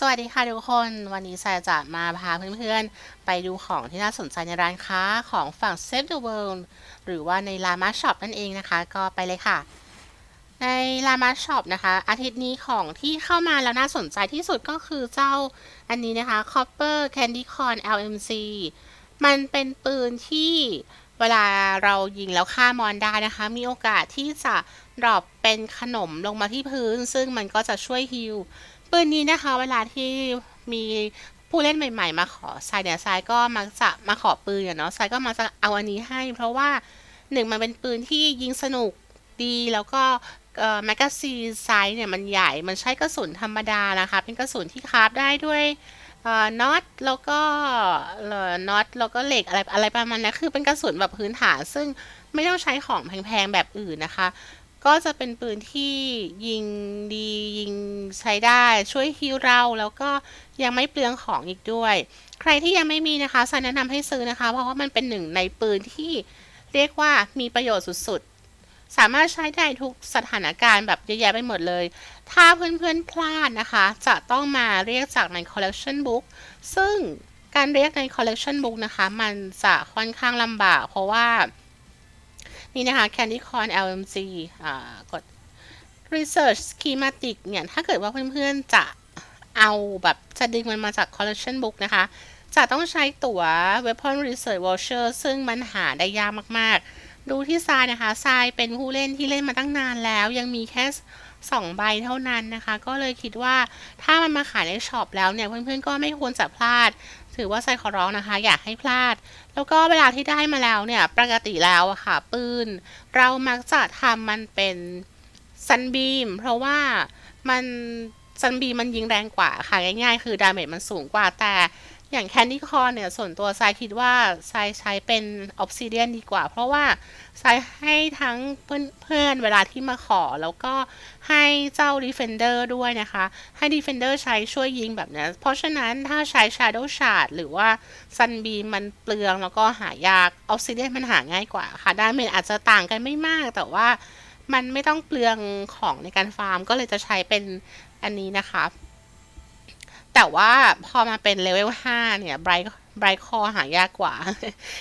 สวัสดีค่ะทุกคน วันนี้สายจะมาพาเพื่อนๆ ไปดูของที่น่าสนใจในร้านค้าของฝั่ง Save the World หรือว่าใน Lama Shop นั่นเองนะคะ ก็ไปเลยค่ะ ใน Lama Shop นะคะ อาทิตย์นี้ของที่เข้ามาแล้วน่าสนใจที่สุดก็คือเจ้าอันนี้นะคะ Copper Candy Corn LMC มันเป็นปืนที่เวลาเรายิงแล้วฆ่ามอนได้นะคะ มีโอกาสที่จะดรอปเป็นขนมลงมาที่พื้น ซึ่งมันก็จะช่วยฮิล ปืนนี้นะคะเวลาที่มีผู้เล่นใหม่ ๆ มาขอทรายเนี่ยทรายก็มักจะมาขอปืนเนาะทรายก็มักจะเอาอันนี้ให้ เพราะว่าหนึ่งมันเป็นปืนที่ยิงสนุกดีแล้วก็แมกกาซีนไซส์เนี่ยมันใหญ่ มันใช้กระสุนธรรมดานะคะ เป็นกระสุนที่คราฟได้ด้วยน็อตแล้วก็น็อตแล้วก็เหล็กอะไรอะไรประมาณนี้คือเป็นกระสุนแบบพื้นฐานซึ่งไม่ต้องใช้ของแพงๆแบบอื่นนะคะ ก็จะเป็นปืนที่ยิงดียิงใช้ได้ช่วยฮิวเราแล้วก็ยังไม่เปลืองของอีกด้วย ใครที่ยังไม่มีนะคะซันแนะนำให้ซื้อนะคะ เพราะว่ามันเป็นหนึ่งในปืนที่เรียกว่ามีประโยชน์สุดๆ สามารถใช้ได้ทุกสถานการณ์แบบเยอะแยะไปหมดเลย ถ้าเพื่อนๆพลาดนะคะ จะต้องมาเรียกจากใน collection book ซึ่งการเรียกใน collection book นะคะ มันจะค่อนข้างลำบากเพราะว่า นี่นะคะ Candy Corn LMG อ่ากด Research Schematic เนี่ย ถ้าเกิดว่าเพื่อนๆจะเอาแบบจะดึงมันมาจาก Collection Book นะคะ จะต้องใช้ตั๋ว Weapon Research Voucher ซึ่งมันหาได้ยากมากๆ ดูที่ทรายนะคะทรายเป็นผู้เล่นที่เล่นมาตั้งนานแล้ว ยังมีแค่2ใบเท่านั้นนะคะ ก็เลยคิดว่าถ้ามันมาขายในช็อปแล้วเนี่ย เพื่อนๆก็ไม่ควรจะพลาด ถือว่าทรายขอร้องนะคะ อยากให้พลาด แล้วก็เวลาที่ได้มาแล้วเนี่ยปกติแล้วอะค่ะ ปืน เรามักจะทำมันเป็นซันบีม เพราะว่ามันซันบีมมันยิงแรงกว่าค่ะง่ายๆ คือดาเมจมันสูงกว่าแต่ อย่างแคนดี้คอนเนี่ยส่วนตัวทรายคิดว่าทรายใช้เป็นออฟซิเดียนดีกว่า เพราะว่าทรายให้ทั้งเพื่อนๆเวลาที่มาขอ แล้วก็ให้เจ้า Defender ด้วยนะคะ ให้ Defender ใช้ช่วยยิงแบบนี้เพราะฉะนั้นถ้าใช้ Shadow Shard หรือว่า Sunbeam มันเปลืองแล้วก็หายากออฟซิเดียนมันหาง่ายกว่าค่ะดาเมจอาจจะต่างกันไม่มาก แต่ว่ามันไม่ต้องเปลืองของในการฟาร์ม ก็เลยจะใช้เป็นอันนี้นะคะ แต่ว่าพอมาเป็นเลเวล5เนี่ยไบรท์ไบรท์คอหายากกว่า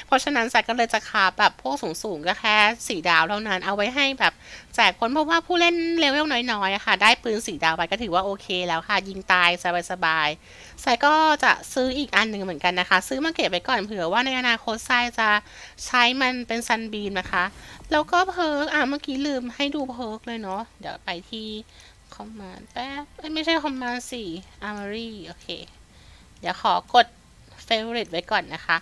เพราะฉะนั้นสัก็เลยจะคาแบบพวกสูงๆก็แค่สีดาวเท่านั้นเอาไว้ให้แบบแจกคนเพราะว่าผู้เล่นเลเวลน้อยๆค่ะ ได้ปืนสีดาวไปก็ถือว่าโอเคแล้วค่ะ ยิงตายสบายๆส่ก็จะซื้ออีกอันหนึ่งเหมือนกันนะคะ ซื้อมาเก็บไว้ก่อนเผื่อว่าในอนาคตไซจะใช้มันเป็นซันบีมนะคะ แล้วก็เพิร์กอะเมื่อกี้ลืมให้ดูเพิร์กเลยเนาะเดี๋ยวไปที่ คอมมานด์แป๊บไม่ใช่คอมมานด์สี่อาร์มารีโอเค เดี๋ยวขอกด favorite ไว้ก่อนนะคะ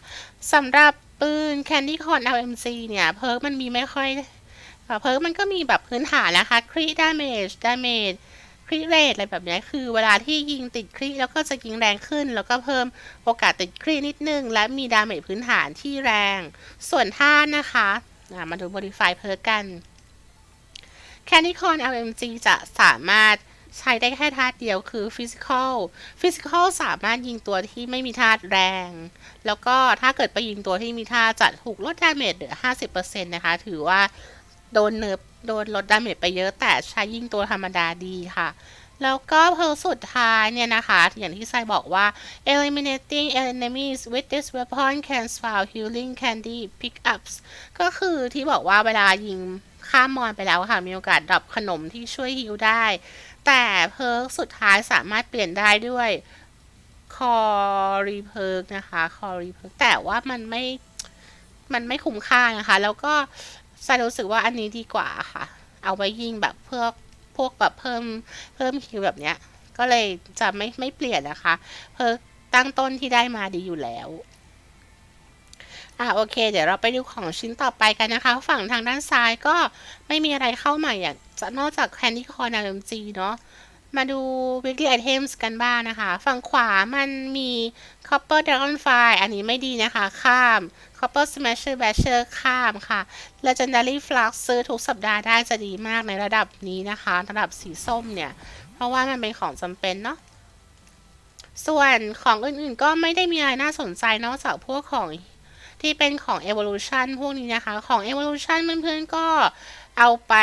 สำหรับปืน Candy Corn LMC เนี่ย เพิร์กมันมีไม่ค่อย เพิร์กมันก็มีแบบพื้นฐานนะคะครีดาเมจดาเมจครีเรทอะไรแบบนี้คือเวลาที่ยิงติดครีแล้วก็จะยิงแรงขึ้น แล้วก็เพิ่มโอกาสติดครีนิดนึง และมีดาเมจพื้นฐานที่แรง ส่วนท่านะคะมาดู modify เพิร์กกัน Candy Corn LMG จะสามารถใช้ได้แค่ธาตุเดียวคือ Physical Physical สามารถยิงตัวที่ไม่มีธาตุแรง แล้วก็ถ้าเกิดไปยิงตัวที่มีธาตุจะถูกลดดาเมจเหลือ 50%นะคะ ถือว่าโดนเนิร์ฟโดนลดดาเมจไปเยอะแต่ใช้ยิงตัวธรรมดาดีค่ะ แล้วก็เพลสุดท้ายเนี่ยนะคะ อย่างที่ไซบอกว่า eliminating enemies with this weapon can spawn healing candy pickups ก็คือที่บอกว่าเวลายิง ข้ามมอนไปแล้วค่ะ มีโอกาสดรอปขนมที่ช่วยฮิลได้ แต่เพิร์กสุดท้ายสามารถเปลี่ยนได้ด้วยคอรีเพิร์กนะคะคอรีเพิร์กแต่ว่ามันไม่ มันไม่คุ้มค่านะคะ แล้วก็ใส่รู้สึกว่าอันนี้ดีกว่าค่ะ เอาไว้ยิงแบบเพื่อพวกแบบเพิ่มเพิ่มฮิลแบบเนี้ย ก็เลยจะไม่ไม่เปลี่ยนนะคะ เพิร์กตั้งต้นที่ได้มาดีอยู่แล้ว อ่าโอเค เดี๋ยวเราไปดูของชิ้นต่อไปกันนะคะ ฝั่งทางด้านซ้ายก็ไม่มีอะไรเข้าใหม่อย่างนอกจาก Candy Corn LMG เนาะมาดู weekly items กันบ้างนะคะ ฝั่งขวามันมี copper dragonfly อันนี้ไม่ดีนะคะ ข้าม copper smasher basher ข้ามค่ะ legendary flux ซื้อทุกสัปดาห์ได้จะดีมากในระดับนี้นะคะ ระดับสีส้มเนี่ย เพราะว่ามันเป็นของจำเป็นเนาะส่วนของอื่นๆก็ไม่ได้มีอะไรน่าสนใจนอกจากพวกของ ที่เป็นของ evolution พวกนี้นะคะ ของ evolution เพื่อนๆก็เอาไป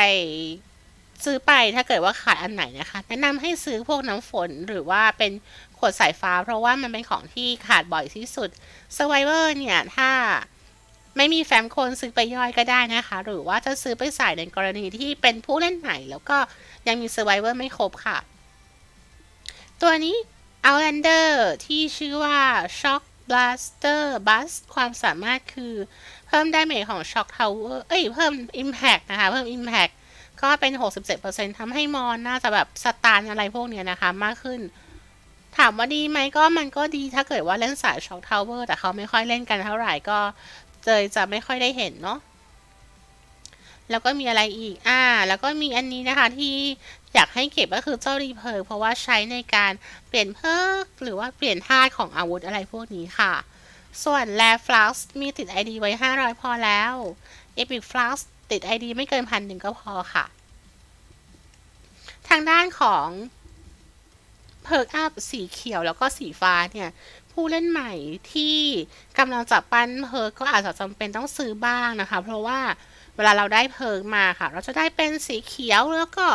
ซื้อไปถ้าเกิดว่าขาดอันไหนนะคะ แนะนำให้ซื้อพวกน้ำฝนหรือว่าเป็นขวดสายฟ้า เพราะว่ามันเป็นของที่ขาดบ่อยที่สุด Survivor เนี่ย ถ้าไม่มีแฟ้มโคนซื้อไปย่อยก็ได้นะคะ หรือว่าจะซื้อไปใส่ในกรณีที่เป็นผู้เล่นใหม่ แล้วก็ยังมี Survivor ไม่ครบค่ะ ตัวนี้ Outlander ที่ชื่อว่า Shock Blaster Bust ความสามารถคือเพิ่มไดาเมจของ Shock Tower เอ้ย เพิ่ม Impact นะคะ เพิ่ม Impact ก็เป็น 67%ทำให้มอนน่าจะแบบสตาร์นอะไรพวกเนี้ยนะคะ มากขึ้น ถามว่าดีไหมก็มันก็ดีถ้าเกิดว่าเล่นสาย Shock Tower แต่เขาไม่ค่อยเล่นกันเท่าไหร่ก็เลยจะไม่ค่อยได้เห็นเนาะแล้วก็มีอะไรอีก อ่า แล้วก็มีอันนี้นะคะที่อยากให้เก็บก็คือเจ้ารีเพอร์เพราะว่าใช้ในการเปลี่ยนเพิกหรือว่าเปลี่ยนธาตุของอาวุธอะไรพวกนี้ค่ะ ส่วนแลฟลักซ์มีติด ID ไว้ 500 พอแล้ว Epic Flux ติด ID ไม่เกินพันหนึ่งก็พอค่ะ ทางด้านของเพิร์กอัพสีเขียวแล้วก็สีฟ้าเนี่ยผู้เล่นใหม่ที่กำลังจะปั้นเพิร์กก็อาจจะจำเป็นต้องซื้อบ้างนะคะ เพราะว่า เวลาเราได้เพิร์กมาค่ะ เราจะได้เป็นสีเขียวแล้วก็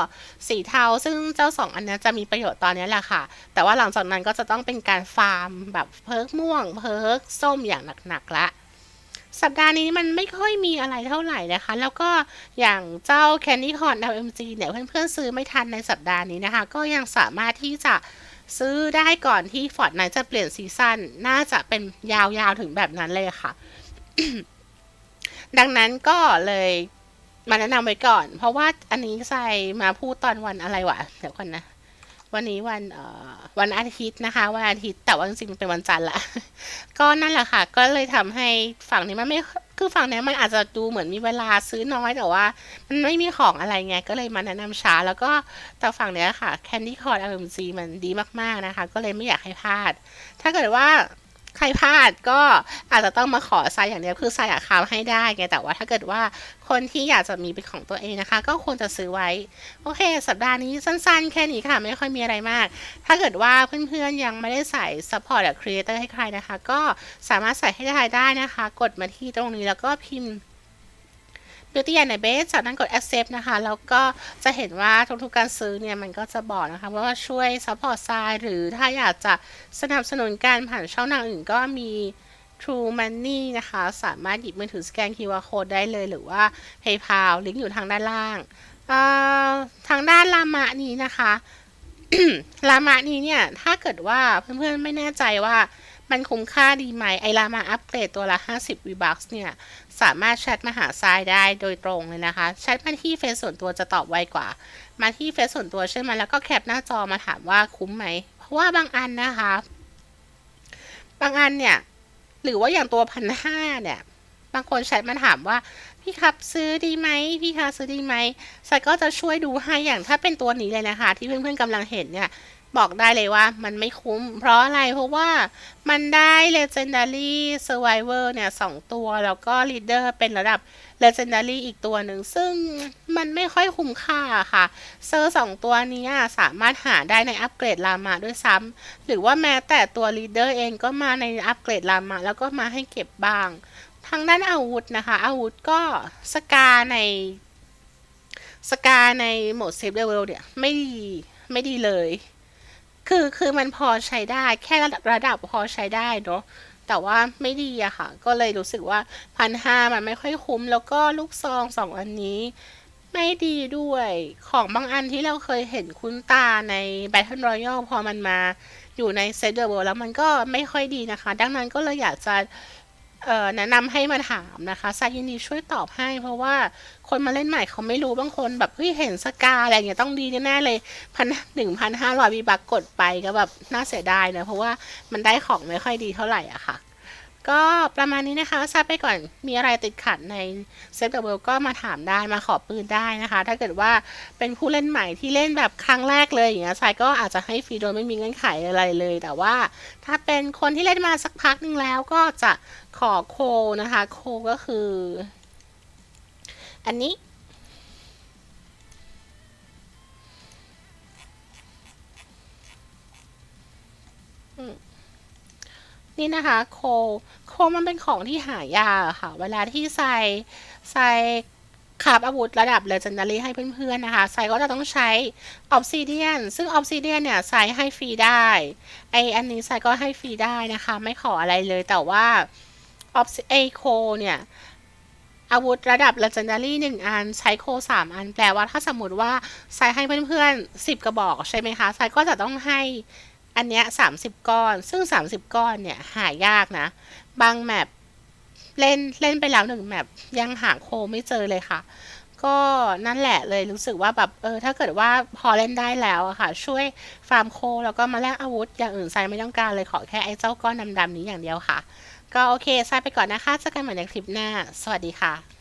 สีเทา ซึ่งเจ้าสองอันนี้จะมีประโยชน์ตอนนี้แหละค่ะ แต่ว่าหลังจากนั้นก็จะต้องเป็นการฟาร์มแบบเพิร์กม่วง เพิร์กส้มอย่างหนักๆละสัปดาห์นี้มันไม่ค่อยมีอะไรเท่าไหร่นะคะ แล้วก็อย่างเจ้า Candy Corn LMG เนี่ยเพื่อนๆซื้อไม่ทันในสัปดาห์นี้นะคะ ก็ยังสามารถที่จะซื้อได้ก่อนที่ฟอร์ดไนจะเปลี่ยนซีซั่นน่าจะเป็นยาวๆถึงแบบนั้นเลยค่ะ ดังนั้นก็เลยมาแนะนำไว้ก่อน เพราะว่าอันนี้ใส่มาพูดตอนวันอะไรวะเดี๋ยวก่อนนะ วันนี้วันเอ่อวันอาทิตย์นะคะ วันอาทิตย์แต่ว่าจริงๆมันเป็นวันจันทร์ละก็นั่นแหละค่ะ ก็เลยทำให้ฝั่งนี้มันไม่คือฝั่งนี้มันอาจจะดูเหมือนมีเวลาซื้อน้อยแต่ว่า มันไม่มีของอะไรไงก็เลยมาแนะนำช้า แล้วก็แต่ฝั่งนี้ค่ะ Candy Corn LMG มันดีมากๆนะคะ ก็เลยไม่อยากให้พลาด ถ้าเกิดว่า ใครพลาดก็อาจจะต้องมาขอไซส์อย่างเดียวคือไซส์อะคาวให้ได้ไงแต่ว่าถ้าเกิดว่าคนที่อยากจะมีเป็นของตัวเองนะคะ ก็ควรจะซื้อไว้ โอเค สัปดาห์นี้สั้นๆ แค่นี้ค่ะ ไม่ค่อยมีอะไรมาก ถ้าเกิดว่าเพื่อนๆยังไม่ได้ใส่ support หรือ creator ให้ใครนะคะ ก็สามารถใส่ให้ได้ได้นะคะ กดมาที่ตรงนี้แล้วก็พิมพ์ Beauty and the Base จากนั้นกด accept นะคะ แล้วก็จะเห็นว่าทุกๆการซื้อเนี่ยมันก็จะบอกนะคะว่าช่วย support ทรายหรือถ้าอยากจะสนับสนุนการผ่านช่องทางอื่นก็มี True Money นะคะ สามารถหยิบมือถือสแกน QR Code ได้เลยหรือว่า PayPal ลิงก์อยู่ทางด้านล่างทางด้านลามะนี้นะคะลามะนี้เนี่ย ถ้าเกิดว่าเพื่อนๆไม่แน่ใจว่ามันคุ้มค่าดีไหมไอลามาอัปเกรดตัวละ 50 V-Bucks เนี่ย สามารถแชทมาหาทรายได้โดยตรงเลยนะคะ แชทมาที่เฟซส่วนตัวจะตอบไวกว่า มาที่เฟซส่วนตัวใช่ไหมแล้วก็แคปหน้าจอมาถามว่าคุ้มไหม เพราะว่าบางอันนะคะ บางอันเนี่ย หรือว่าอย่างตัวพันห้าเนี่ย บางคนแชทมาถามว่าพี่ครับซื้อดีไหมพี่คะซื้อดีไหมทรายก็จะช่วยดูให้อย่างถ้าเป็นตัวนี้เลยนะคะ ที่เพื่อนๆกำลังเห็นเนี่ย บอกได้เลยว่ามันไม่คุ้ม เพราะอะไรเพราะว่ามันได้ Legendary Survivor เนี่ยสองตัว แล้วก็ Leader เป็นระดับ Legendary อีกตัวหนึ่ง ซึ่งมันไม่ค่อยคุ้มค่าค่ะ เซอร์สองตัวนี้สามารถหาได้ในอัปเกรดลามาด้วยซ้ำหรือว่าแม้แต่ตัว Leader เองก็มาในอัปเกรดลามาแล้วก็มาให้เก็บบ้าง ทางด้านอาวุธนะคะ อาวุธก็สกาในสกาในโหมดเซฟเลเวลเนี่ยไม่ดีไม่ดีเลย คือคือมันพอใช้ได้ แค่ระดับระดับพอใช้ได้เนาะแต่ว่าไม่ดีอะค่ะ ก็เลยรู้สึกว่าพันห้ามันไม่ค่อยคุ้ม แล้วก็ลูกซองสองอันนี้ ไม่ดีด้วยของบางอันที่เราเคยเห็นคุ้นตาใน Battle Royale พอมันมาอยู่ในเซตเดอร์โบแล้วมันก็ไม่ค่อยดีนะคะ ดังนั้นก็เลยอยากจะ แนะนำให้มาถามนะคะซายินีช่วยตอบให้ เพราะว่าคนมาเล่นใหม่เขาไม่รู้บางคนแบบเฮ้ยเห็นสกาอะไรเงี้ยต้องดีแน่เลยพันหนึ่งพันห้าร้อยบีบักกดไปก็แบบน่าเสียดายนะเพราะว่ามันได้ของไม่ค่อยดีเท่าไหร่อะค่ะ ก็ประมาณนี้นะคะทราบไปก่อนมีอะไรติดขัดในเซฟเดอะเวลก็มาถามได้มาขอปืนได้นะคะ ถ้าเกิดว่าเป็นผู้เล่นใหม่ที่เล่นแบบครั้งแรกเลยอย่างเงี้ยชายก็อาจจะให้ฟรีโดยไม่มีเงื่อนไขอะไรเลย แต่ว่าถ้าเป็นคนที่เล่นมาสักพักหนึ่งแล้วก็จะขอโคนะคะ โคก็คือ อันนี้ นี่นะคะโคโคมันเป็นของที่หายากค่ะ เวลาที่ใส่ใส่คาบอาวุธระดับ Legendary ให้เพื่อนๆนะคะไซก็จะต้องใช้ Obsidian ซึ่ง Obsidian เนี่ยไซให้ฟรีได้ ไออันนี้ไซก็ให้ฟรีได้นะคะ ไม่ขออะไรเลย แต่ว่า Obs ไอโคเนี่ยอาวุธระดับ Legendary 1อันใช้โค3อัน แปลว่าถ้าสมมติว่าไซให้เพื่อนๆ10กระบอกใช่ไหมคะไซก็จะต้องให้ อันเนี้ย30ก้อน ซึ่ง30ก้อนเนี่ยหายากนะ บางแมปเล่นเล่นไปแล้วหนึ่งแมปยังหาโคไม่เจอเลยค่ะ ก็นั่นแหละเลยรู้สึกว่าแบบเออถ้าเกิดว่าพอเล่นได้แล้วอะค่ะ ช่วยฟาร์มโค แล้วก็มาแลกอาวุธ อย่างอื่นไซไม่ต้องการเลยขอแค่ไอ้เจ้าก้อนดำๆนี้อย่างเดียวค่ะ ก็โอเคไซไปก่อนนะคะเจอกันใหม่ในคลิปหน้า สวัสดีค่ะ